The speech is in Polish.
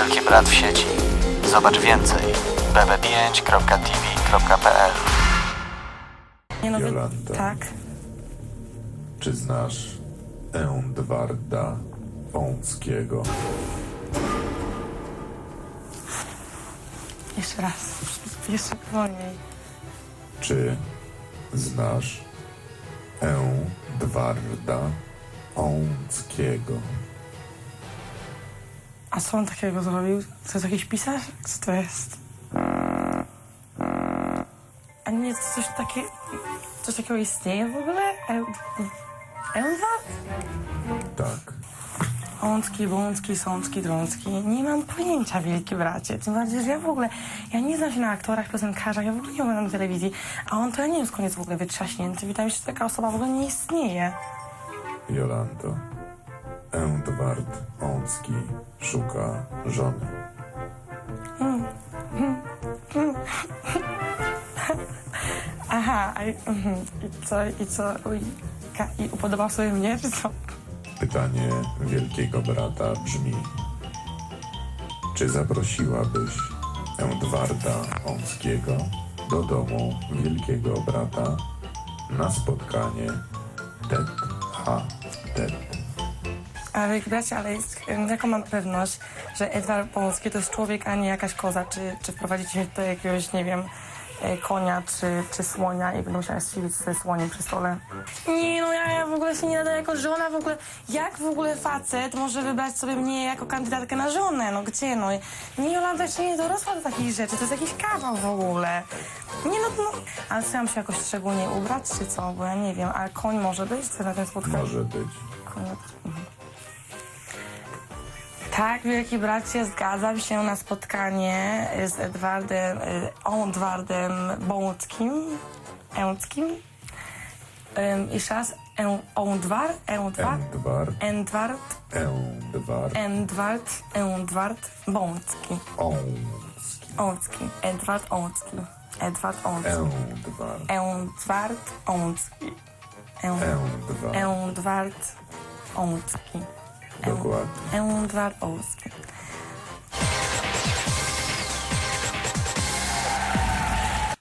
Wielki Brat w sieci. Zobacz więcej bb5.tv.pl Nie no, wy... Jolanta. Tak. Czy znasz Edwarda Wąckiego? Jeszcze raz. Jeszcze wolniej. Czy znasz Edwarda Wąckiego? A co on takiego zrobił? To jest jakiś pisarz? Co to jest? A nie, to coś takie... Coś takiego istnieje w ogóle? Ełdward? Tak. Łącki, bącki, sącki, drącki. Nie mam pojęcia, wielki bracie. Tym bardziej, że ja w ogóle, ja nie znam się na aktorach, piosenkarzach, ja w ogóle nie oglądam na telewizji. A on to ja nie wiem, skąd jest w ogóle wytrzaśnięty. Wydaje mi się, że taka osoba w ogóle nie istnieje. Jolanto. Edward Wącki szuka żony. Aha, i- mhm. i co, i co, ka- i upodobał sobie mnie, czy co? Pytanie wielkiego brata brzmi: Czy zaprosiłabyś Edwarda Wąckiego do domu wielkiego brata na spotkanie tet a tet? Ale wielki bracie, ale jest, jaką mam pewność, że Edward Polski to jest człowiek, a nie jakaś koza, czy, czy wprowadzić mnie do jakiegoś, nie wiem, e, konia, czy, czy słonia i będę musiała siedzieć ze słoniem przy stole. Nie, no ja, ja w ogóle się nie nadaję jako żona, w ogóle, jak w ogóle facet może wybrać sobie mnie jako kandydatkę na żonę, no gdzie, no. Nie, Jolanta jeszcze nie dorosła do takich rzeczy, to jest jakiś kawał w ogóle. Nie, no, no, ale co, ja mam się jakoś szczególnie ubrać, czy co, bo ja nie wiem, a koń może być, co na tym spotkaniu? Może być. Koniec. Tak, wielki bracie, zgadzam się na spotkanie z Edwardem, y, Edwardem Bąckim, Ełckim. Um, jeszcze raz, Ę- Edward, Edward, Edward, Edward, Edward, Edward Bącki. Ocki, Edward Ocki, Edward Ocki, Edward, Edward Ocki, Edward. Edward Ocki. Dokładnie. Edward Ocki.